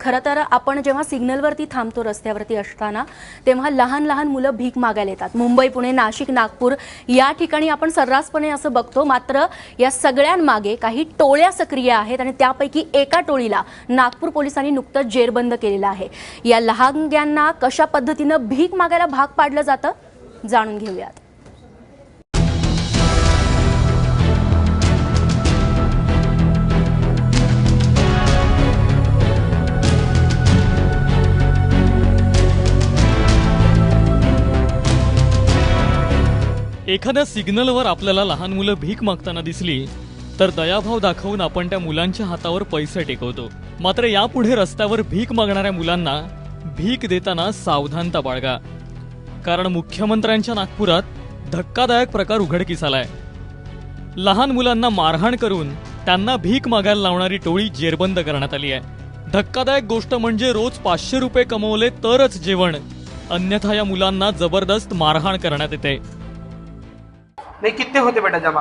खरं तर आपण जेव्हा सिग्नलवरती थांबतो रस्त्यावरती असताना तेव्हा लहान लहान मुलं भीक मागायला येतात. मुंबई पुणे नाशिक नागपूर या ठिकाणी आपण सर्रासपणे असं बघतो मात्र या सगळ्यांमागे काही टोळ्या सक्रिय आहेत आणि त्यापैकी एका टोळीला नागपूर पोलिसांनी नुकतंच जेरबंद केलेलं आहे. या लहानग्यांना कशा पद्धतीनं भीक मागायला भाग पाडलं जातं जाणून घेऊयात. एखाद्या सिग्नलवर आपल्याला लहान मुलं भीक मागताना दिसली तर दयाभाव दाखवून आपण त्या मुलांच्या हातावर पैसे टेकवतो. मात्र यापुढे रस्त्यावर भीक मागणाऱ्या मुलांना भीक देताना सावधानता बाळगा. कारण मुख्यमंत्र्यांच्या नागपुरात धक्कादायक प्रकार उघडकीस आलाय. लहान मुलांना मारहाण करून त्यांना भीक मागायला लावणारी टोळी जेरबंद करण्यात आली आहे. धक्कादायक गोष्ट म्हणजे रोज पाचशे रुपये कमवले तरच जेवण. अन्यथा या मुलांना जबरदस्त मारहाण करण्यात येते. नहीं कितने होते बेटा जमा?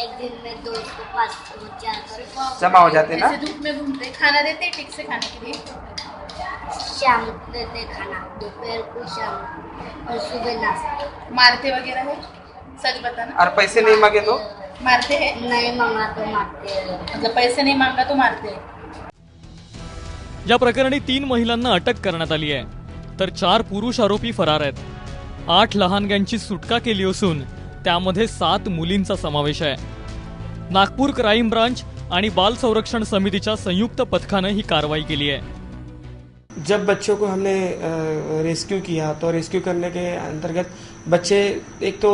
एक दिन में दो सौ पाँच सौ चार जमा हो जाते ना? ऐसे धूप में घूमते खाना देते ठीक से खाने के लिए? शाम को देते खाना दोपहर को शाम और सुबह नाश्ता। मारते वगैरह है? सच बताना। और पैसे नहीं मांगे तो? मारते हैं? नहीं मंगा तो मारते हैं। मतलब पैसे नहीं मांगा तो मारते हैं। या प्रकरणी तीन महिलांना अटक करण्यात आली आहे. तर चार पुरुष आरोपी फरार आहेत. आठ लहानग्यांची सुटका केली असून त्यामध्ये सात मुलींचा समावेश आहे. नागपूर क्राईम ब्रांच आणि बाल संरक्षण समितीच्या संयुक्त पथकानं ही कारवाई केली आहे. जब बच्चों को हमने रेस्क्यू किया तो रेस्क्यू करने के अंतर्गत बच्चे एक तो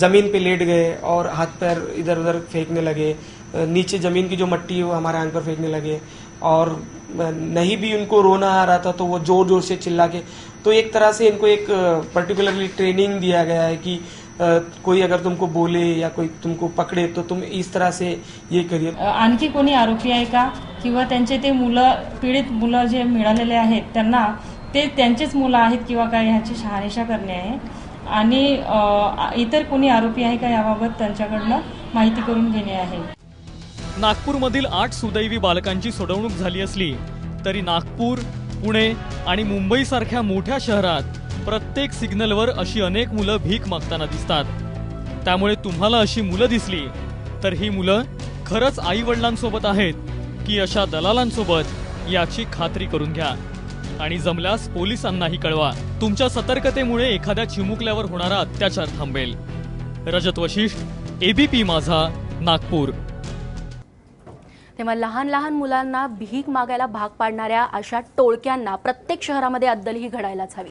ज़मीन पे लेट गए और हाथ पैर इधर उधर फेंकने लगे नीचे ज़मीन की जो मट्टी है वो हमारे आँख पर फेंकने लगे। और नहीं भी उनको रोना आ रहा था तो वो जोर जोर से चिल्ला के तो एक तरह से इनको एक पर्टिकुलरली ट्रेनिंग दिया गया है कि कोई अगर तुमको बोले या कोई तुमको पकड़े तो तुम इस तरह से ये करिए। आणखी कोणी आरोपी आहे का? किंवा त्यांचे ते मुलं पीडित मुलं जे मिळालेले आहेत त्यांना ते त्यांचेच मुलं आहेत किंवा काय ह्याची शहानिशा करणे आहे? आणि इतर कोणी आरोपी आहे का याबाबत त्यांच्याकडनं माहिती करून घेणे आहे? नागपूरमधील आठ सुदैवी बालकांची सोडवणूक झाली असली तरी नागपूर पुणे आणि मुंबईसारख्या मोठ्या शहरात प्रत्येक सिग्नलवर अशी अनेक मुलं भीक मागताना दिसतात. त्यामुळे तुम्हाला अशी मुलं दिसली तर ही मुलं खरंच आई वडिलांसोबत आहेत की अशा दलालांसोबत याची खात्री करून घ्या. आणि जमल्यास पोलिसांनाही कळवा. तुमच्या सतर्कतेमुळे एखाद्या चिमुकल्यावर होणारा अत्याचार थांबेल. रजत वशिष्ठ एबीपी माझा नागपूर. तेव्हा लहान लहान मुलांना भीक मागायला भाग पाडणाऱ्या अशा टोळक्यांना प्रत्येक शहरामध्ये अद्दल ही घडायलाच हवी.